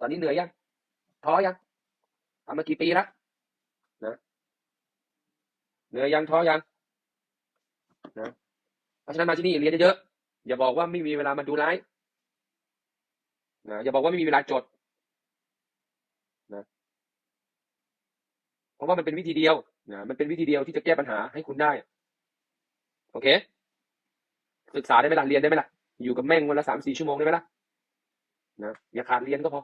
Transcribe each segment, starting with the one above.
ตอนนี้เหนื่อยยังท้อยังทำมากี่ปีแล้วนะเหนื่อยยังท้อยังนะเพราะฉะนั้นมาที่นี่เรียนเยอะๆอย่าบอกว่าไม่มีเวลามาดูไลฟ์นะอย่าบอกว่าไม่มีเวลาจดนะเพราะว่ามันเป็นวิธีเดียวนะมันเป็นวิธีเดียวที่จะแก้ปัญหาให้คุณได้ โอเค ศึกษาได้ไหมล่ะเรียนได้ไหมล่ะอยู่กับแม่งวันละสามสี่ชั่วโมงได้ไหมล่ะนะอย่าขาดเรียนก็พอ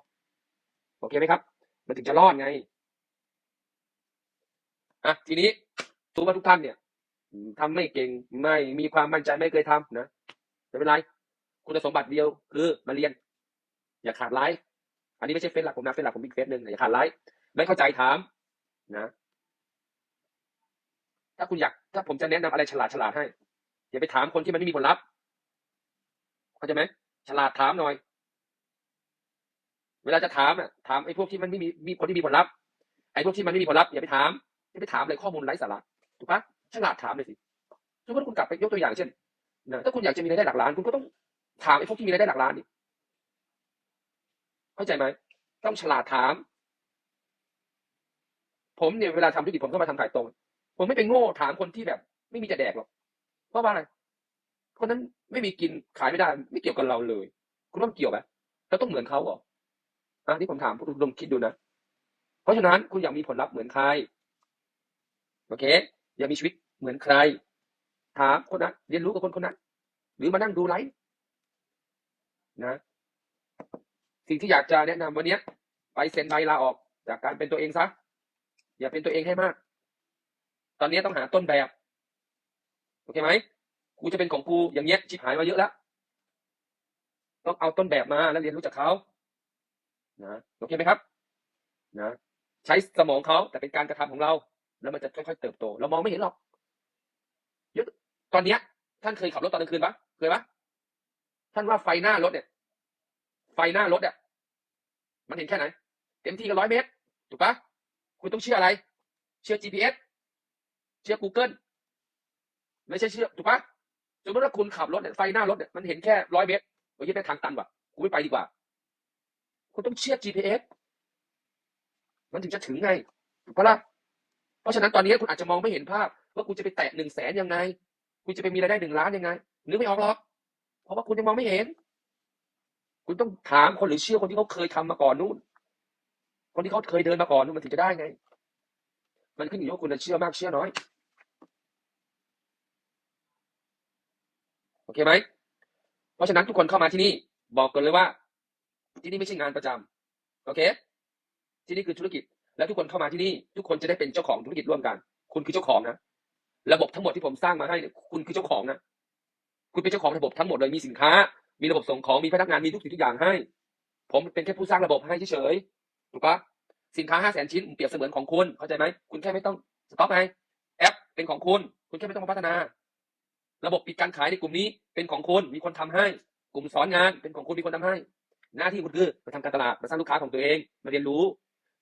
อเคไหมครับ มันถึงจะรอดไงอะทีนี้ทุกว่าทุกท่านเนี่ยทำไม่เก่งไม่มีความมั่นใจไม่เคยทำนะไม่เป็นไร คุณสมบัติเดียวคือมาเรียน อย่าขาดไลฟ์อันนี้ไม่ใช่เฟซหลักผมนะเฟซหลักผมอีกเฟซหนึ่งอย่าขาดไลฟ์ไม่เข้าใจถามนะถ้าคุณอยากถ้าผมจะแนะนำอะไรฉลาดฉลาดให้อย่าไปถามคนที่มันไม่มีผลลัพธ์เข้าใจไหมฉลาดถามหน่อย เวลาจะถามอะถามไอ้พวกที่มันไม่มีมีคนที่มีผลลัพธ์ไอ้พวกที่มันไม่มีผลลัพธ์อย่าไปถามอย่าไปถามอะไรข้อมูลไร้สาระถูกปะฉลาดถามเลยสิสมมติคุณกลับไปยกตัวอย่างเช่นนะถ้าคุณอยากจะมีรายได้หลักล้าน คุณก็ต้องถามไอ้พวกที่มีรายได้หลักล้านนี่เข้าใจไหมต้องฉลาดถาม ผมเนี่ยเวลาทำธุรกิจผมก็มาทำขายตรง ผมไม่ไปโง่ถามคนที่แบบ ไม่มีจะแดกหรอกเพราะว่าอะไรคนนั้นไม่มีกินขายไม่ได้ ไม่เกี่ยวกับเราเลย คุณว่ามันเกี่ยวไหมเราต้องเหมือนเขาเหรอ อะที่ผมถามคุณลองคิดดูนะ เพราะฉะนั้นคุณอยากมีผลลัพธ์เหมือนใคร โอเค อยากมีชีวิตเหมือนใคร ถามคนนั้นเรียนรู้กับคนคนนั้น หรือมานั่งดูไลฟ์นะ สิ่งที่อยากจะแนะนำวันเนี้ยไปเซ็นใบลาออกจากการเป็นตัวเองซะ อย่าเป็นตัวเองให้มาก ตอนนี้ต้องหาต้นแบบ โอเคไหม กูจะเป็นของกูอย่างเงี้ยชิบหายมาเยอะแล้ว ต้องเอาต้นแบบมาแล้วเรียนรู้จากเขา นะโอเคไหมครับนะใช้สมองเขาแต่เป็นการกระทำของเรา แล้วมันจะค่อยๆเติบโต เรามองไม่เห็นหรอกยอะตอนเนี้ย ท่านเคยขับรถตอนกลางคืนปะเคยปะท่านว่าไฟหน้ารถเนี่ย ไฟหน้ารถเนี่ยมันเห็นแค่ไหนเต็มที่ก็ร้อยเมตรถูกปะคุณต้องเชื่ออะไร เชื่อ GPS เชื่อ Google ไม่ใช่เชื่อถูกปะสมมติว่าคุณขับรถเนี่ยไฟหน้ารถเนี่ยมันเห็นแค่ร้อยเมตรโอ้ยเป็นทางตันว่ะกูไม่ไปดีกว่า คุณต้องเชื่อ GPS มันถึงจะถึงไงถูกปะล่ะเพราะฉะนั้นตอนนี้คุณอาจจะมองไม่เห็นภาพ ว่าคุณจะไปแตะหนึ่งแสนยังไง คุณจะไปมีรายได้หนึ่งล้านยังไงนึกไม่ออกหรอก เพราะว่าคุณยังมองไม่เห็น คุณต้องถามคนหรือเชื่อคนที่เขาเคยทำมาก่อนนู่น คนที่เขาเคยเดินมาก่อนนู่นมันถึงจะได้ไง มันขึ้นอยู่ว่าคุณจะเชื่อมากเชื่อน้อยโอเคไหมเพราะฉะนั้นทุกคนเข้ามาที่นี่ บอกกันเลยว่า ที่นี่ไม่ใช่งานประจำโอเค ที่นี่คือธุรกิจ แล้วทุกคนเข้ามาที่นี่ ทุกคนจะได้เป็นเจ้าของธุรกิจร่วมกัน คุณคือเจ้าของนะ ระบบทั้งหมดที่ผมสร้างมาให้ คุณคือเจ้าของนะ คุณเป็นเจ้าของระบบทั้งหมดเลย มีสินค้า มีระบบส่งของ มีพนักงาน มีทุกสิ่งทุกอย่างให้ ผมเป็นแค่ผู้สร้างระบบให้เฉยๆ ถูกปะสินค้าห้าแสนชิ้นเปรียบเสมือนของคุณ เข้าใจไหม คุณแค่ไม่ต้องสต็อกไง แอปเป็นของคุณ คุณแค่ไม่ต้องมาพัฒนา ระบบปิดการขายในกลุ่มนี้เป็นของคุณ มีคนทำให้ กลุ่มสอนงานเป็นของคุณ มีคนทำให้ หน้าที่คุณคือมาทำการตลาดมาสร้างลูกค้าของตัวเอง มาเรียนรู้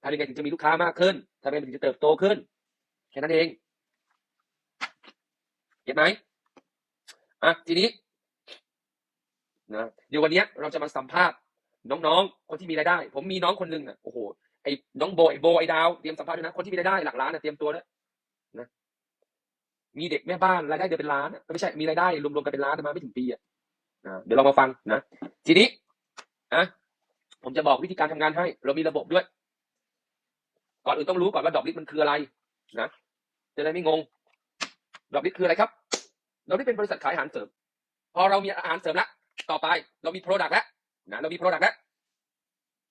ทำยังไงถึงจะมีลูกค้ามากขึ้นทำยังไงถึงจะเติบโตขึ้นแค่นั้นเองเห็นไหมอะทีนี้นะเดี๋ยววันนี้เราจะมาสัมภาษณ์น้องๆ คนที่มีรายได้ ผมมีน้องคนหนึ่งอะโอ้โหไอ้น้องโบไอ้โบไอ้ดาวเตรียมสัมภาษณ์ด้วยนะคนที่มีรายได้หลักล้านนะเตรียมตัวด้วนะมีเด็กแม่บ้านรายได้เดือนเป็นล้านอะไม่ใช่มีรายได้รวมๆกันเป็นล้านมาไม่ถึงปีอะนะเดี๋ยวเรามาฟังนะทีนี้ อะผมจะบอกวิธีการทำงานให้ เรามีระบบด้วย ก่อนอื่นต้องรู้ก่อนว่าดอกลิสมันคืออะไรนะจะได้ไม่งง ดอกลิสคืออะไรครับดอกลิสเป็นบริษัทขายอาหารเสริม พอเรามีอาหารเสริมแล้วต่อไปเรามีโปรดักต์แล้วนะเรามีโปรดักต์แล้ว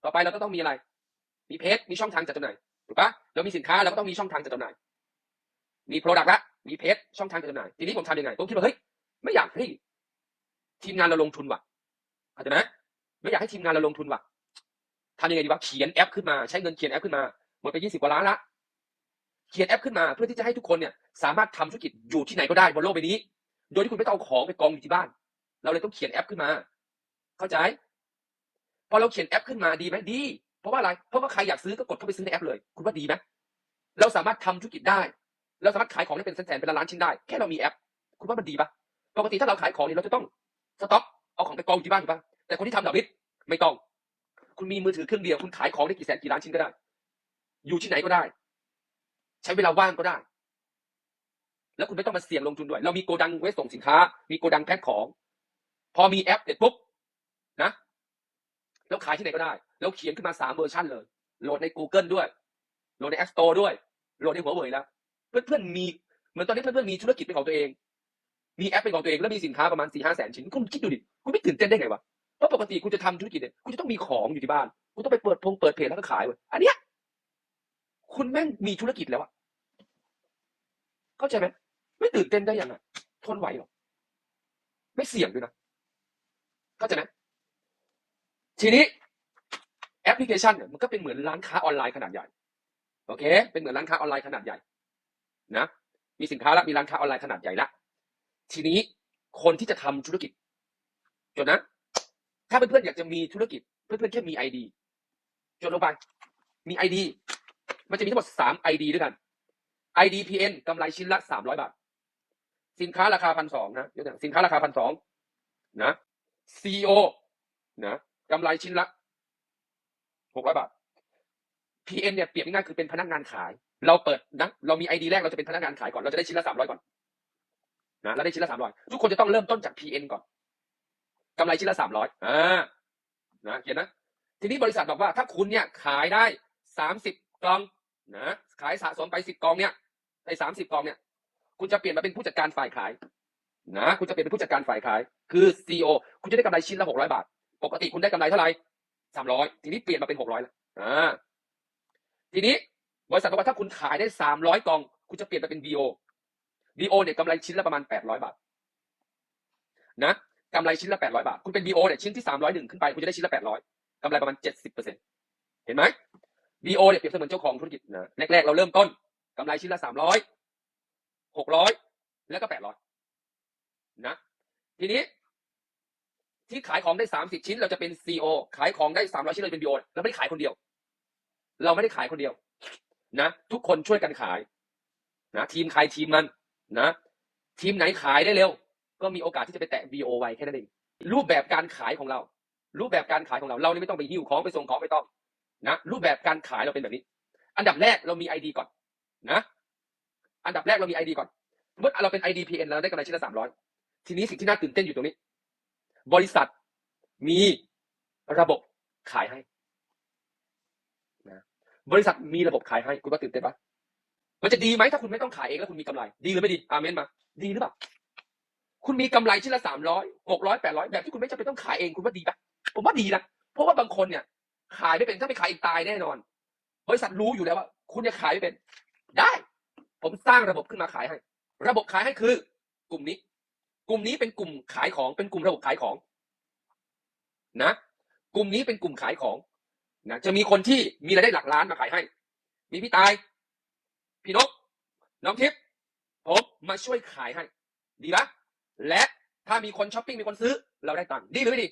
ต่อไปเราก็ต้องมีอะไร มีเพจมีช่องทางจัดจำหน่ายถูกปะเรามีสินค้าเราก็ต้องมีช่องทางจัดจำหน่าย มีโปรดักต์ละมีเพจช่องทางจัดจำหน่ายทีนี้ผมทำยังไงผมคิดว่าเฮ้ยไม่อยากให้ทีมงานเราลงทุนว่ะเข้าใจไหม ไม่อยากให้ทีมงานเราลงทุนว่ะทำยังไงดีวะเขียนแอปขึ้นมาใช้เงินเขียนแอปขึ้นมาหมดไปยี่สิบกว่าล้านละเขียนแอปขึ้นมาเพื่อที่จะให้ทุกคนเนี่ย สามารถทำธุรกิจอยู่ที่ไหนก็ได้บนโลกใบนี้ โดยที่คุณไม่ต้องเอาของไปกองอยู่ที่บ้าน เราเลยต้องเขียนแอปขึ้นมา เข้าใจพอเราเขียนแอปขึ้นมาดีไหมดี เพราะว่าอะไรเพราะว่าใครอยากซื้อก็กดเข้าไปซื้อในแอปเลย คุณว่าดีไหมเราสามารถทำธุรกิจได้ เราสามารถขายของได้เป็นแสนๆเป็นล้านชิ้นได้ แค่เรามีแอป คุณว่ามันดีปะปกติถ้าเราขายของเนี่ยเราจะต้องสต็อกเอาของไปกองอยู่ที่บ้านถูกปะ แต่คนที่ทำดอกลิสไม่ต้อง คุณมีมือถือเครื่องเดียว คุณขายของได้กี่แสนกี่ล้านชิ้นก็ได้ อยู่ที่ไหนก็ได้ ใช้เวลาว่างก็ได้ แล้วคุณไม่ต้องมาเสี่ยงลงทุนด้วย เรามีโกดังไว้ส่งสินค้า มีโกดังแพ็คของ พอมีแอปเสร็จปุ๊บนะแล้วขายที่ไหนก็ได้ แล้วเขียนขึ้นมาสามเวอร์ชันเลย โหลดใน Google ด้วย โหลดใน App Store ด้วย โหลดในหัวเว่ยแล้ว เพื่อนๆมี เหมือนตอนนี้เพื่อนๆมีธุรกิจเป็นของตัวเอง มีแอปเป็นของตัวเอง แล้วมีสินค้าประมาณสี่ห้าแสนชิ้น คุณคิดดูดิ คุณไม่ตื่นเต้นได้ไงวะ ราะปกติคุณจะทำธุรกิจเนี่ยคุณจะต้องมีของอยู่ที่บ้าน คุณต้องไปเปิดพงเปิดเพจแล้วก็ขายเว้ยอันเนี้ยคุณแม่งมีธุรกิจแล้วอะเข้าใจไหมไม่ตื่นเต้นได้ยังไงทนไหวหรอไม่เสี่ยงด้วยนะเข้าใจไหมทีนี้แอปพลิเคชันเนี่ยมันก็เป็นเหมือนร้านค้าออนไลน์ขนาดใหญ่โอเค เป็นเหมือนร้านค้าออนไลน์ขนาดใหญ่ นะมีสินค้าแล้วมีร้านค้าออนไลน์ขนาดใหญ่ละทีนี้คนที่จะทำธุรกิจจดนะ ถ้าเพื่อนๆอยากจะมีธุรกิจ เพื่อนๆแค่มีไอดีจดลงไป มีไอดีมันจะมีทั้งหมดสามไอดีด้วยกัน IDPN กำไรชิ้นละสามร้อยบาท สินค้าราคาพันสองนะเดี๋ยวนะสินค้าราคาพันสองนะ CEO นะกำไรชิ้นละหกร้อยบาท PN เนี่ยเปรียบง่ายคือเป็นพนักงานขาย เราเปิดนะเรามีไอดีแรกเราจะเป็นพนักงานขายก่อนเราจะได้ชิ้นละสามร้อยก่อนนะเราได้ชิ้นละสามร้อยทุกคนจะต้องเริ่มต้นจาก PN ก่อน กำไรชิ้นละสามร้อยอ่านะเขียนนะ ทีนี้บริษัทบอกว่าถ้าคุณเนี่ยขายได้สามสิบกล่องนะขายสะสมไปสิบกล่องเนี่ยในสามสิบกล่องเนี่ย คุณจะเปลี่ยนมาเป็นผู้จัดการฝ่ายขายนะคุณจะเปลี่ยนเป็นผู้จัดการฝ่ายขาย คือ CEO คุณจะได้กำไรชิ้นละหกร้อยบาท ปกติคุณได้กำไรเท่าไหร่สามร้อยทีนี้เปลี่ยนมาเป็นหกร้อยแล้วอ่าทีนี้บริษัทบอกว่าถ้าคุณขายได้สามร้อยกล่อง คุณจะเปลี่ยนมาเป็น VO VO เนี่ยกำไรชิ้นละประมาณแปดร้อยบาทนะ กำไรชิ้นละแปดร้อยบาท คุณเป็น VO เนี่ยชิ้นที่สามร้อยหนึ่งขึ้นไป คุณจะได้ชิ้นละแปดร้อยกำไรประมาณเจ็ดสิบเปอร์เซ็นเห็นไหม VO เนี่ยเปรียบเสมือนเจ้าของธุรกิจนะแรกๆเราเริ่มต้นกำไรชิ้นละสามร้อยหกร้อยแล้วก็แปดร้อยนะทีนี้ ที่ขายของได้สามสิบชิ้น เราจะเป็น CO ขายของได้สามร้อยชิ้นเราเป็น VO เราไม่ได้ขายคนเดียว เราไม่ได้ขายคนเดียวนะทุกคนช่วยกันขายนะทีมใครทีมมันนะทีมไหนขายได้เร็ว ก็มีโอกาสที่จะไปแตะ VO ไวแค่นั้นเองรูปแบบการขายของเรา รูปแบบการขายของเราเรานี่ไม่ต้องไปหิ้วของไปส่งของไม่ต้องนะรูปแบบการขายเราเป็นแบบนี้ อันดับแรกเรามี ID ก่อนนะ อันดับแรกเรามี ID ก่อนสมมติเราเป็น IDPN เราได้กำไรชิ้นละสามร้อยทีนี้สิ่งที่น่าตื่นเต้นอยู่ตรงนี้ บริษัทมีระบบขายให้นะบริษัทมีระบบขายให้คุณว่าตื่นเต้นปะมันจะดีไหมถ้าคุณไม่ต้องขายเองแล้วคุณมีกำไร ดีหรือไม่ดีอาเมนมา ดีหรือเปล่า คุณมีกำไรชิ้นละสามร้อยหกร้อยแปดร้อยแบบที่คุณไม่จำเป็นต้องขายเองคุณว่าดีปะผมว่าดีนะเพราะว่าบางคนเนี่ย ขายไม่เป็นถ้าไม่ขายอีกตายแน่นอน บริษัทรู้อยู่แล้วว่า คุณจะขายไม่เป็น ได้ ผมสร้างระบบขึ้นมาขายให้ ระบบขายให้คือ กลุ่มนี้ กลุ่มนี้เป็นกลุ่มขายของเป็นกลุ่มระบบขายของ นะ กลุ่มนี้เป็นกลุ่มขายของนะจะมีคนที่มีรายได้หลักล้านมาขายให้ มีพี่ตาย พี่นกน้องทิพย์ผมมาช่วยขายให้ ดีปะ และถ้ามีคนช้อปปิ้งมีคนซื้อ เราได้ตังค์ดีหรือไม่ดี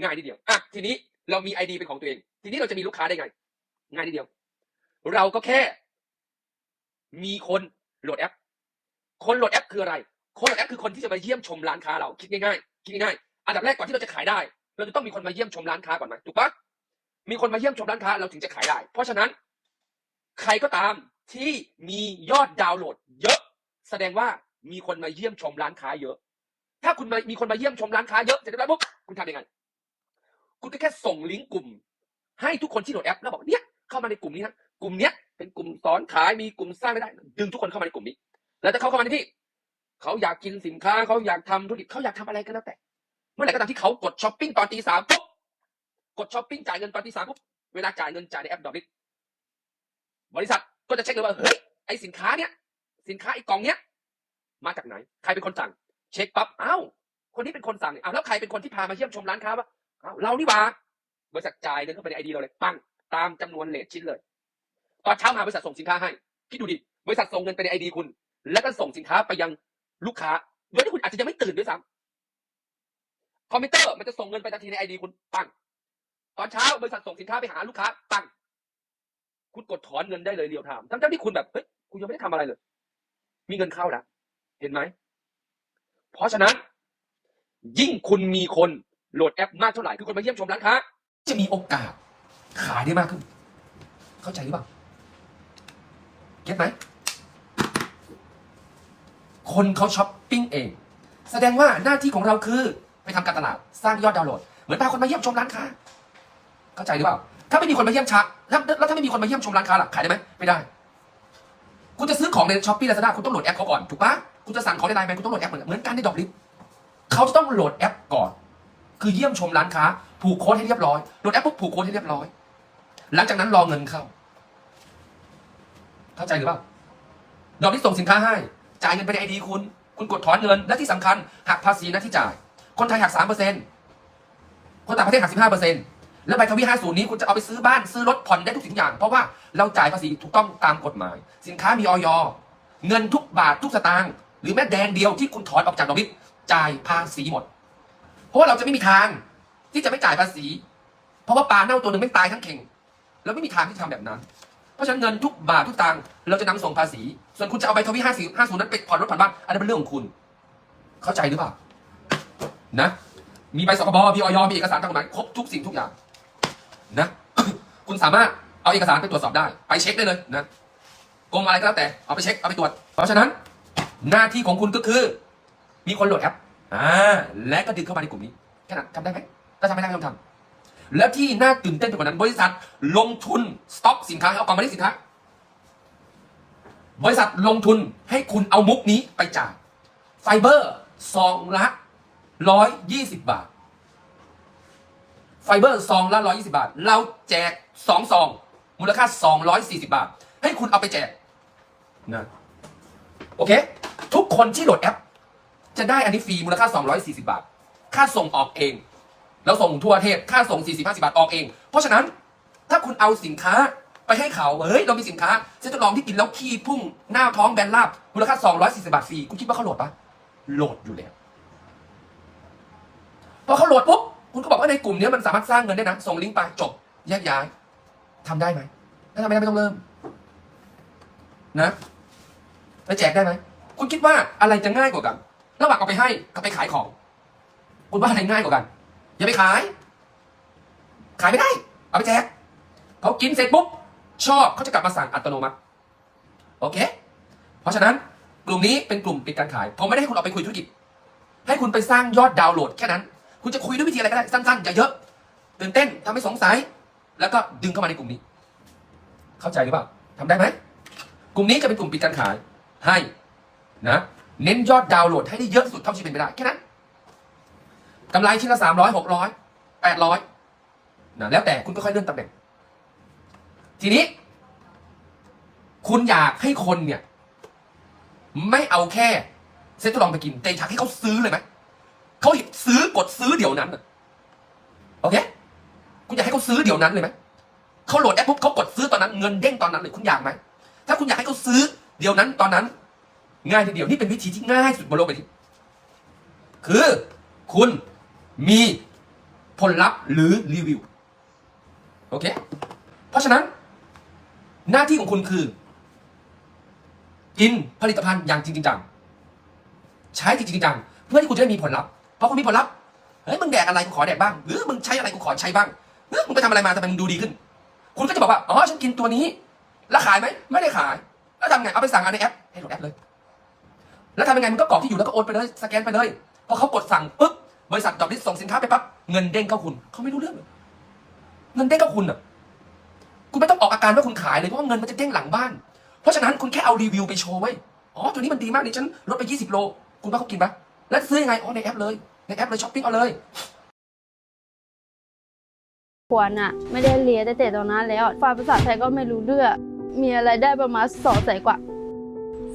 ง่ายนิดเดียวอะทีนี้เรามีไอดีเป็นของตัวเอง ทีนี้เราจะมีลูกค้าได้ไง ง่ายนิดเดียว เราก็แค่ มีคนโหลดแอป คนโหลดแอปคืออะไร คนโหลดแอปคือคนที่จะมาเยี่ยมชมร้านค้าเราคิดง่ายๆคิดง่ายๆอันดับแรกก่อนที่เราจะขายได้ เราจะต้องมีคนมาเยี่ยมชมร้านค้าก่อนไหมถูกปะมีคนมาเยี่ยมชมร้านค้าเราถึงจะขายได้ เพราะฉะนั้น ใครก็ตามที่มียอดดาวน์โหลด เยอะ แสดงว่า มีคนมาเยี่ยมชมร้านค้าเยอะ ถ้าคุณมามีคนมาเยี่ยมชมร้านค้าเยอะเสร็จแล้วปุ๊บคุณทำยังไง คุณก็แค่ส่งลิงก์กลุ่ม ให้ทุกคนที่โหลดแอปแล้วบอกเนี่ยเข้ามาในกลุ่มนี้นะกลุ่มเนี้ยเป็นกลุ่มสอนขายมีกลุ่มสร้างไม่ได้ ดึงทุกคนเข้ามาในกลุ่มนี้ แล้วถ้าเขาเข้ามาในที่เขาอยากกินสินค้าเขาอยากทำธุรกิจเขาอยากทำอะไรก็แล้วแต่ เมื่อไหร่ก็ตามที่เขากดช้อปปิ้งตอนตีสามปุ๊บกดช้อปปิ้งจ่ายเงินตอนตีสามปุ๊บเวลาจ่ายเงินจ่ายในแอปดอกบิกบริษัทก็จะเช็คเลยว่าเฮ้ยไอสินค้าเนี้ยสินค้าไอกล่องเนี้ย มาจากไหน ใครเป็นคนสั่ง เช็คปั๊บอ้าวคนนี้เป็นคนสั่งนี่อ้าวแล้วใครเป็นคนที่พามาเยี่ยมชมร้านค้าวะอ้าวเรานี่หว่าบริษัทจ่ายเงินเข้าไปในไอดีเราเลยปังตามจำนวนเลทชิ้นเลยตอนเช้ามาบริษัทส่งสินค้าให้คิดดูดิบริษัทส่งเงินไปในไอดีคุณ แล้วก็ส่งสินค้าไปยังลูกค้าโดยที่คุณอาจจะยังไม่ตื่นด้วยซ้ำคอมพิวเตอร์มันจะส่งเงินไปทันทีในไอดีคุณปังตอนเช้าบริษัทส่งสินค้าไปหาลูกค้าปังคุณกดถอนเงินได้เลยเรียวไทม์ทั้งๆที่คุณแบบเฮ้ยคุณยังไม่ได้ทำอะไรเลย มีเงินเข้าแล้ว เห็นไหม เพราะฉะนั้น ยิ่งคุณมีคนโหลดแอปมากเท่าไหร่คือคนมาเยี่ยมชมร้านค้าจะมีโอกาสขายได้มากขึ้น เข้าใจหรือเปล่าเก็ตไหมคนเขาช้อปปิ้งเอง แสดงว่าหน้าที่ของเราคือ ไปทำการตลาดสร้างยอดดาวน์โหลด เหมือนพาคนมาเยี่ยมชมร้านค้า เข้าใจหรือเปล่า ถ้าไม่มีคนมาเยี่ยมชาแล้วแล้วถ้าไม่มีคนมาเยี่ยมชมร้านค้าล่ะขายได้ไหมไม่ได้ คุณจะซื้อของในช้อปปี้ลาซาด้าคุณต้องโหลดแอปเขาก่อนถูกปะ คุณจะสั่งของในไลน์แมนคุณต้องโหลดแอปเหมือนเหมือนกันในดอกลิฟเขาจะต้องโหลดแอปก่อน คือเยี่ยมชมร้านค้า ผูกโค้ดให้เรียบร้อยโหลดแอปปุ๊บผูกโค้ดให้เรียบร้อย หลังจากนั้นรอเงินเข้า เข้าใจหรือเปล่าดอกที่ส่งสินค้าให้ จ่ายเงินไปในไอดีคุณ คุณกดถอนเงินและที่สำคัญหักภาษีนะที่จ่าย คนไทยหักสามเปอร์เซ็นต์คนต่างประเทศหักสิบห้าเปอร์เซ็นต์แล้วใบทวีห้าศูนย์นี้คุณจะเอาไปซื้อบ้านซื้อรถผ่อนได้ทุกสิ่งอย่าง เพราะว่าเราจ่ายภาษีถูกต้องตามกฎหมาย สินค้ามีออยเงินทุกบาททุกสตางค์ รือแม้แดงเดียวที่คุณถอนออกจากดอกเบี้ยจ่ายภาษีหมด เพราะว่าเราจะไม่มีทางที่จะไม่จ่ายภาษี เพราะว่าปลาเน่าตัวหนึ่งไม่ตายทั้งเข่งเราไม่มีทางที่จะทำแบบนั้น เพราะฉะนั้นเงินทุกบาททุกตังค์เราจะนำส่งภาษี ส่วนคุณจะเอาใบทวีห้าสิบห้าศูนย์นั้นไปผ่อนรถผ่อนบ้านอันนั้นเป็นเรื่องของคุณ เข้าใจหรือเปล่านะมีใบสคบมีออยมีเอกสารทางกฎหมายครบทุกสิ่งทุกอย่างนะคุณสามารถเอาเอกสารไปตรวจสอบได้ ไปเช็คได้เลยนะกรมอะไรก็แล้วแต่เอาไปเช็คเอาไปตรวจ เพราะฉะนั้น หน้าที่ของคุณก็คือ มีคนโหลดแอปอ่าและก็ดึงเข้ามาในกลุ่มนี้แค่นั้นทำได้ไหมถ้าทำไม่ได้ไม่ต้องทำแล้วที่น่าตื่นเต้นไปกว่านั้น บริษัทลงทุนสต็อกสินค้าให้เอากล่องมาที่สินค้าบริษัทลงทุนให้คุณเอามุกนี้ไปจ่ายไฟเบอร์ซองละร้อยยี่สิบบาท ไฟเบอร์ซองละร้อยี่สิบาท เราแจกสองซอง มูลค่าสองร้อยสี่สิบาท ให้คุณเอาไปแจกนะโอเค ทุกคนที่โหลดแอป จะได้อันนี้ฟรีมูลค่า 240 บาท ค่าส่งออกเอง แล้วส่งทั่วประเทศค่าส่ง 40 50 บาทออกเอง เพราะฉะนั้นถ้าคุณเอาสินค้าไปให้เขาเฮ้ยเรามีสินค้าฉันจะลองที่กินแล้วขี้พุ่งหน้าท้องแบนลาบมูลค่า 240 บาทฟรีคุณคิดว่าเขาโหลดปะโหลดอยู่แล้วพอเขาโหลดปุ๊บคุณก็บอกว่าในกลุ่มนี้มันสามารถสร้างเงินได้นะ ส่งลิงก์ไปจบแยกย้ายทำได้ไหมถ้าทำไม่ได้ไม่ต้องเริ่ม นะแล้วแจกได้ไหม คุณคิดว่าอะไรจะง่ายกว่ากัน ระหว่างเอาไปให้กับไปขายของ คุณว่าอะไรง่ายกว่ากัน อย่าไปขาย ขายไม่ได้ เอาไปแจกเขากินเสร็จปุ๊บชอบเขาจะกลับมาสั่งอัตโนมัติ โอเค เพราะฉะนั้นกลุ่มนี้เป็นกลุ่มปิดการขาย ผมไม่ได้ให้คุณออกไปคุยธุรกิจ ให้คุณไปสร้างยอดดาวน์โหลดแค่นั้น คุณจะคุยด้วยวิธีอะไรก็ได้ สั้นๆอย่าเยอะ ตื่นเต้นทำให้สงสัย แล้วก็ดึงเข้ามาในกลุ่มนี้ เข้าใจหรือเปล่าทำได้ไหม กลุ่มนี้จะเป็นกลุ่มปิดการขาย ให้ นะเน้นยอดดาวน์โหลดให้ได้เยอะสุดเท่าที่เป็นไปได้แค่นั้นกำไรชิ้นละสามร้อยหกร้อยแปดร้อยนะแล้วแต่คุณก็ค่อยเลื่อนตำแหน่ง ทีนี้ คุณอยากให้คนเนี่ย ไม่เอาแค่เซ็ตทดลองไปกิน แต่อยากให้เขาซื้อเลยไหมเขาซื้อกดซื้อเดี๋ยวนั้นโอเคคุณอยากให้เขาซื้อเดี๋ยวนั้นเลยไหมเขาโหลดแอปปุ๊บเขากดซื้อตอนนั้นเงินเด้งตอนนั้นเลยคุณอยากไหมถ้าคุณอยากให้เขาซื้อเดี๋ยวนั้นตอนนั้น ง่ายทีเดียวนี่เป็นวิธีที่ง่ายสุดบนโลกใบนี้คือคุณมีผลลัพธ์หรือรีวิวโอเค เพราะฉะนั้น หน้าที่ของคุณคือ กินผลิตภัณฑ์อย่างจริงจังใช้จริงจังเพื่อที่คุณจะได้มีผลลัพธ์เพราะคุณมีผลลัพธ์เฮ้ยมึงแดกอะไรกูขอแดกบ้างหรือมึงใช้อะไรกูขอใช้บ้างเฮ้ยมึงไปทำอะไรมาทำไมมึงดูดีขึ้น คุณก็จะบอกว่าอ๋อฉันกินตัวนี้ แล้วขายไหมไม่ได้ขาย แล้วทำไงเอาไปสั่งในแอปให้โหลดแอปเลย แล้วทำยังไงมันก็กรอกที่อยู่แล้วก็โอนไปเลยสแกนไปเลยพอเขากดสั่งปุ๊บบริษัทดอกลิสส่งสินค้าไปปั๊บเงินเด้งเข้าคุณเขาไม่รู้เรื่องเลยเงินเด้งเข้าคุณอะคุณไม่ต้องออกอาการว่าคุณขายเลยเพราะว่าเงินมันจะเด้งหลังบ้าน เพราะฉะนั้นคุณแค่เอารีวิวไปโชว์ไว้อ๋อตัวนี้มันดีมากนี่ฉันลดไป 20 โล คุณว่าเขากินปะแล้วซื้อยังไงอ๋อในแอปเลยในแอปเลยช้อปปิ้งเอาเลยควรอะไม่ได้เรียนตั้งแต่ตอนนั้นแล้วฝ่ายภาษาไทยก็ไม่รู้เรื่องมีอะไรได้ประมาณสองแสนกว่า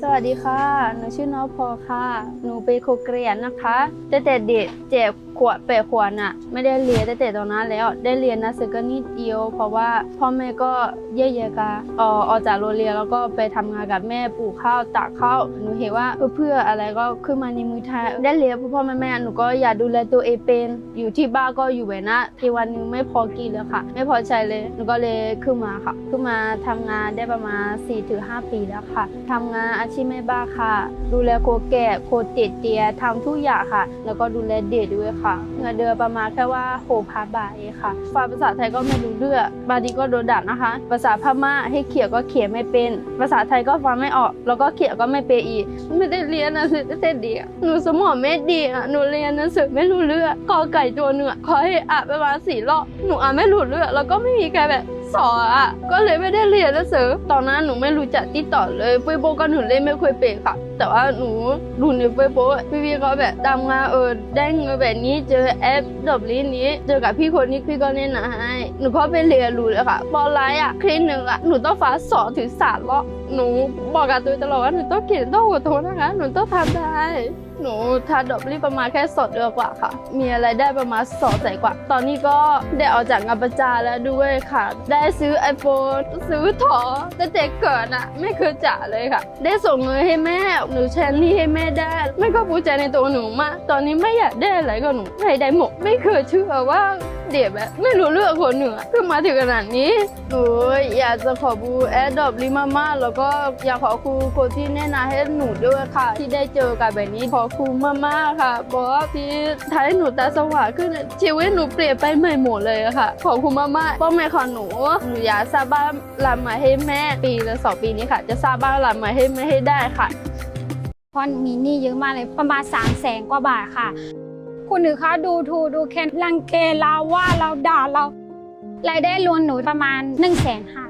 สวัสดีค่ะ หนูชื่อน้องพอค่ะ หนูเป็นคเกรียนนะคะตั้งแต่เด็กเจ็บขวดแปดขวดน่ะ ไม่ได้เรียนตั้แต่ตอนนั้นแล้ว ได้เรียนหนะสึกก็นิดเดียว เพราะว่าพ่อแม่ก็เย่ๆกันออกออกจากโรงเรียนแล้วก็ไปทำงานกับแม่ปลูกข้าวตากข้าวหนูเห็นว่าเพื่ออะไรก็ขึ้นมาในมือไทยได้เรียนพ่อพ่อแม่แม่หนูก็อยากดูแลตัวเองเป็น อยู่ที่บ้านก็อยู่แบบนะที่วันนึงไม่พอกินเลยค่ะ ไม่พอใช้เลยหนูก็เลยขึ้นมาค่ะขึ้นมาทำงานได้ประมาณ4-5 ปีแล้วค่ะทำงานอาชีพแม่บ้านค่ะ ดูแลโคแก่โคเจ็ดเตียทำทุกอย่างค่ะ แล้วก็ดูแลเด็กด้วยค่ะเงินเดือนประมาณแค่ว่าหพันบาทเองค่ะฟังภาษาไทยก็ไม่รู้เรื่องบางทีก็โดนด่านะคะ ภาษาพม่าให้เขียนก็เขียนไม่เป็น ภาษาไทยก็ฟังไม่ออก แล้วก็เขียนก็ไม่เป็นอีกไม่ได้เรียนหนังสือตั้งแต่เด็กหนูสมองไม่ดีอะหนูเรียนหนังสือไม่รู้เรื่องกอไก่ตัวหนึ่อขอให้อ่านประมาณสี่รอบหนูอ่านไม่รู้เรื่องแล้วก็ไม่มีใครแบบ สออะก็เลยไม่ได้เรียนหนังสือตอนนั้นหนูไม่รู้จักที่ต่อเลยเฟซบุ๊กก็หนูเล่นไม่เคยเป็นค่ะ แต่ว่าหนูดูในเฟซบุ๊กพี่ๆเขาแบบทำงานเออได้เงินแบบนี้เจอแอปดอบลินี้ เจอกับพี่คนนี้พี่ก็แนะนำให้หนูก็ไปเรียนรู้เลยค่ะพอไลฟ์อะคลิปหนึ่งอะหนูต้องฟ้าสอนถึงสามรอบหนูบอกกับตัวตลอดว่าหนูต้องเขียนต้องอดทนนะคะ หนูต้องทำได้ หนูทาดอกลิประมาณแค่สดเดือนกว่าค่ะ มีอะไรได้ประมาณสองแสนกว่า ตอนนี้ก็ได้ออกจากงานประจาแล้วด้วยค่ะ ได้ซื้อ iPhone ซื้อถอตั้งแต่เกิดน่ะไม่เคยจ่าเลยค่ะ ได้ส่งเงินให้แม่หนูแชร์นี่ให้แม่ได้ไม่ก็ภูมิใจในตัวหนูมาก ตอนนี้ไม่อยากได้อะไรก็หนูให้ได้หมดไม่เคยเชื่อว่า เด็กแบบไม่รู้เรื่องคนเหนือเพิ่งมาถึงขนาดนี้หนูอยากจะขอบูแอดดอบลิมาม่าแล้วก็อยากขอครูคนที่แนะนำให้หนูด้วยค่ะ ที่ได้เจอกันแบบนี้ขอครูมาม่าค่ะบอกว่าที่ทำให้หนูตาสว่างขึ้นชีวิตหนูเปลี่ยนไปใหม่หมดเลยค่ะ ขอคุณมาม่าป้าแม่ของหนูหนูอยากสร้างบ้านหลังใหม่ให้แม่ปีละสองปีนี้ค่ะ จะสร้างบ้านหลังใหม่ให้แม่ให้ได้ค่ะเพราะมีหนี้เยอะมากเลยประมาณ3ามแสนกว่าบาทค่ะ คุณหนึ่งคะดูถูกดูแคลนรังเกเราว่าเราด่าเรารายได้รวมหนูประมาณ1นึ่งแสนห้า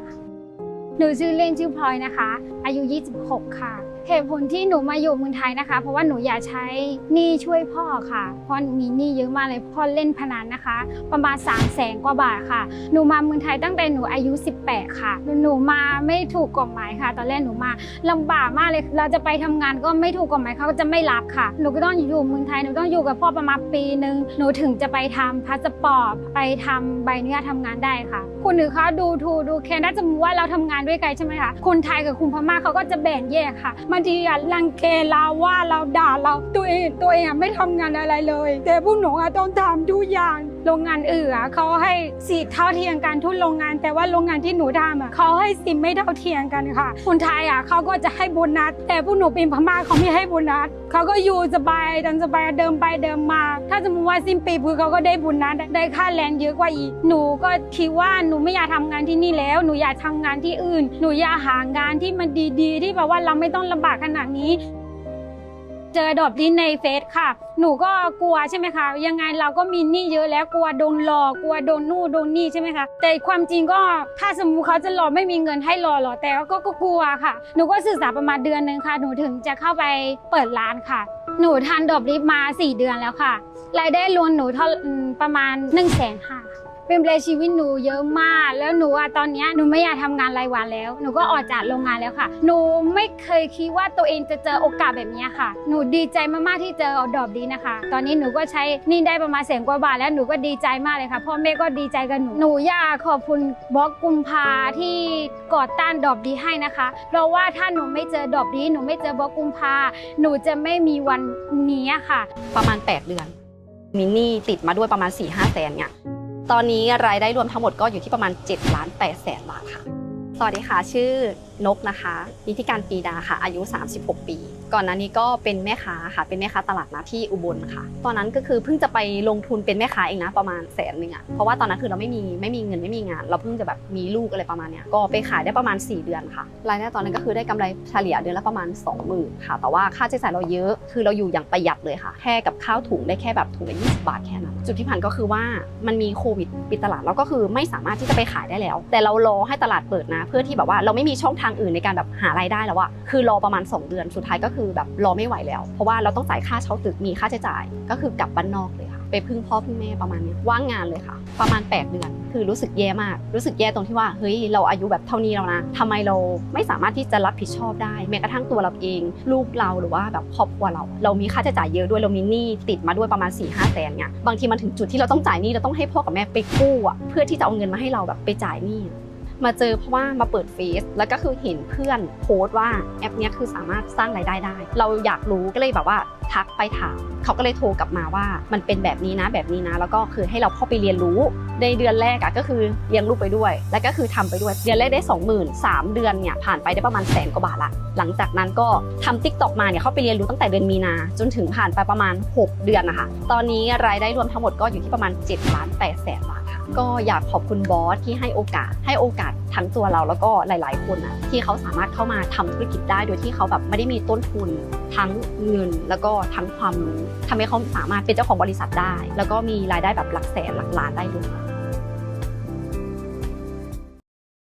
หนูชื่อเล่นชื่อพลอยนะคะ อายุ 26 ค่ะ เหตุผลที่หนูมาอยู่เมืองไทยนะคะ เพราะว่าหนูอยากใช้หนี้ช่วยพ่อค่ะเพราะมีหนี้เยอะมากเลยพ่อเล่นพนันนะคะ ประมาณ3ามแสนกว่าบาทค่ะ หนูมาเมืองไทยตั้งแต่หนูอายุ 18 ค่ะ หนูมาไม่ถูกกฎหมายค่ะ ตอนแรกหนูมาลำบากมากเลยเราจะไปทำงานก็ไม่ถูกกฎหมายเขาก็จะไม่รับค่ะ หนูก็ต้องอยู่เมืองไทยหนูต้องอยู่กับพ่อประมาณปีหนึ่งหนูถึงจะไปทำพาสปอร์ตไปทำใบอนุญาตทำงานได้ค่ะคุณหนึ่งคะดูถูกดูแค่ถ้าจะมติว่าเราทำงานด้วยกันใช่ไหมคะคนไทยกับคุณพม่าเขาก็จะแบ่งแยกค่ะบางทีอะรังเกเราว่าเราด่าเราตัวเองตัวเองอะไม่ทำงานอะไรเลย แต่พวกหนูอะต้องทำทุกอย่าง โรงงานอื่นเขาให้สิทธิ์เท่าเทียมกันทุกโรงงาน แต่ว่าโรงงานที่หนูทำเขาให้สิทธิ์ไม่เท่าเทียมกันค่ะ คนไทยอะเขาก็จะให้โบนัส แต่พวกหนูเป็นพม่าเขาไม่ให้โบนัสเขาก็อยู่สบายทำสบายเดิมไปเดิมมา ถ้าสมมติว่าสิ้นปีคือเขาก็ได้โบนัสได้ค่าแรงเยอะกว่าอีก หนูก็คิดว่าหนูไม่อยากทำงานที่นี่แล้ว หนูอยากทำงานที่อื่น หนูอยากหางานที่มันดีๆ ที่แบบว่าเราไม่ต้องลำบากขนาดนี้ เจอดอบดินในเฟซค่ะ หนูก็กลัวใช่ไหมคะ ยังไงเราก็มีหนี้เยอะแล้วกลัวโดนหลอกกลัวโดนนู่นโดนนี่ใช่ไหมคะ แต่ความจริงก็ถ้าสมมติเขาจะหลอกไม่มีเงินให้รอหรอแต่ก็ก็กลัวค่ะ หนูก็ศึกษาประมาณเดือนหนึ่งค่ะ หนูถึงจะเข้าไปเปิดร้านค่ะ หนูทานดอบลิฟมา 4 เดือนแล้วค่ะ รายได้รวมหนูเท่าประมาณ1นึ่งแสนห้า เป็นเปลชีวิตหนูเยอะมาก แล้วหนูอะตอนเนี้ยหนูไม่อยากทำงานรายวันแล้ว หนูก็ออกจากโรงงานแล้วค่ะ หนูไม่เคยคิดว่าตัวเองจะเจอโอกาสแบบเนี้ยค่ะ หนูดีใจมากๆที่เจอดอบดีนะคะ ตอนนี้หนูก็ใช้หนี่ได้ประมาณแสนกว่าบาทแล้วหนูก็ดีใจมากเลยค่ะพ่อแม่ก็ดีใจกับหนูหนูอยากขอบคุณบล็อกกุมภาที่ก่อต้านดอบดีให้นะคะ เพราะว่าถ้าหนูไม่เจอดอบดีหนูไม่เจอบล็อกกุมภาหนูจะไม่มีวันนี้ค่ะ ประมาณ 8 เดือนมีหนี้ติดมาด้วยประมาณ4 5แสนเนี่ย ตอนนี้รายได้รวมทั้งหมดก็อยู่ที่ประมาณ7ล้าน8แสนบาทค่ะ สวัสดีค่ะ ชื่อ นกนะคะนิติการปีดาค่ะ อายุ 36 ปี ก่อนหน้านี้ก็เป็นแม่ค้าค่ะ เป็นแม่ค้าตลาดนัดที่อุบลค่ะ ตอนนั้นก็คือเพิ่งจะไปลงทุนเป็นแม่ค้าเองนะประมาณแสนหนึ่งอะเพราะว่าตอนนั้นคือเราไม่มีไม่มีเงินไม่มีงาน เราเพิ่งจะแบบมีลูกอะไรประมาณเนี้ยก็ไปขายได้ประมาณ 4 เดือนค่ะ รายได้ตอนนั้นก็คือได้กำไรเฉลี่ยเดือนละประมาณ 20,000ค่ะ แต่ว่าค่าใช้จ่ายเราเยอะคือเราอยู่อย่างประหยัดเลยค่ะ แค่กับข้าวถุงได้แค่แบบถุงละ20บาทแค่นั้นจุดที่ผ่านก็คือว่ามันมีโควิดปิดตลาดแล้วก็คือไม่สามารถที่จะไปขายได้แล้ว แต่เรารอให้ตลาดเปิดนะ เพื่อที่แบบว่าเราไม่มีช่องทางอื่นในการแบบหารายได้แล้วอะคือรอประมาณ 2 เดือนสุดท้ายก็คือแบบรอไม่ไหวแล้ว เพราะว่าเราต้องจ่ายค่าเช่าตึกมีค่าใช้จ่าย ก็คือกลับบ้านนอกเลยค่ะ ไปพึ่งพ่อพึ่งแม่ประมาณนี้ว่างงานเลยค่ะ ประมาณ 8 เดือน คือรู้สึกแย่มาก รู้สึกแย่ตรงที่ว่าเฮ้ยเราอายุแบบเท่านี้แล้วนะทำไมเราไม่สามารถที่จะรับผิดชอบได้ แม้กระทั่งตัวเราเอง ลูกเราหรือว่าแบบครอบครัวเรา เรามีค่าใช้จ่ายเยอะด้วยเรามีหนี้ติดมาด้วยประมาณ4ี่ห้าแสนเนี่ยบางทีมันถึงจุดที่เราต้องจ่ายหนี้เราต้องให้พ่อกับแม่ไปกู้อะเพื่อที่จะเอาเงินมาให้เราแบบไปจ่ายหนี้ มาเจอเพราะว่ามาเปิดเฟซแล้วก็คือเห็นเพื่อนโพสต์ว่าแอปนี้คือสามารถสร้างรายได้ได้ เราอยากรู้ก็เลยแบบว่าทักไปถามเขาก็เลยโทรกลับมาว่า มันเป็นแบบนี้นะแบบนี้นะ แล้วก็คือให้เราเข้าไปเรียนรู้ในเดือนแรกอะก็คือเลี้ยงลูกไปด้วย แล้วก็คือทำไปด้วยเดือนแรกได้ 20,000 3 เดือนเนี่ยผ่านไปได้ประมาณแสนกว่าบาทละหลังจากนั้นก็ทำทิกตอกมาเนี่ยเข้าไปเรียนรู้ตั้งแต่เดือนมีนาจนถึงผ่านไปประมาณ 6 เดือนนะคะตอนนี้รายได้รวมทั้งหมดก็อยู่ที่ประมาณ7ล้าน8แสนบาท ก็อยากขอบคุณบอสที่ให้โอกาส ให้โอกาสทั้งตัวเราแล้วก็หลาย ๆ คนอะที่เขาสามารถเข้ามาทำธุรกิจได้ โดยที่เขาแบบไม่ได้มีต้นทุน ทั้งเงินแล้วก็ทั้งความรู้ทำให้เขาสามารถเป็นเจ้าของบริษัทได้ แล้วก็มีรายได้แบบหลักแสนหลักล้านได้ด้วย